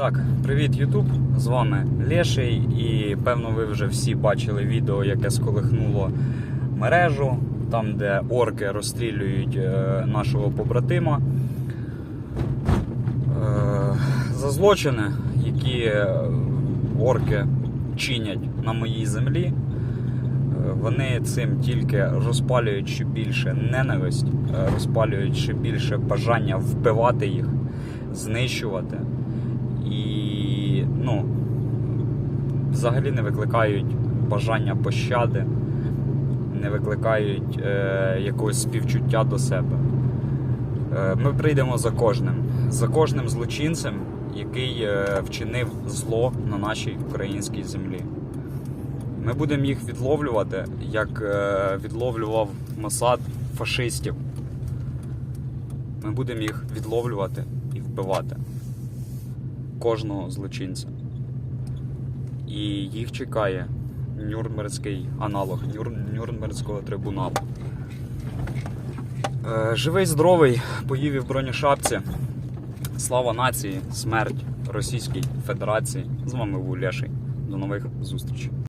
Так, привіт, Ютуб! З вами Леший, і певно ви вже всі бачили відео, яке сколихнуло мережу, там, де орки розстрілюють е, нашого побратима. Е, за злочини, які е, орки чинять на моїй землі, е, вони цим тільки розпалюють ще більше ненависть, е, розпалюють ще більше бажання вбивати їх, знищувати. Ну, взагалі не викликають бажання пощади, не викликають е, якогось співчуття до себе. Е, ми прийдемо за кожним, за кожним злочинцем, який е, вчинив зло на нашій українській землі. Ми будемо їх відловлювати, як е, відловлював Масад фашистів. Ми будемо їх відловлювати і вбивати. Кожного злочинця. І їх чекає Нюрнберзький аналог Нюр... Нюрнберзького трибуналу. Е, живий, здоровий, поїв і в бронешапці. Слава нації, смерть Російській Федерації. З вами був Леший. До нових зустрічей.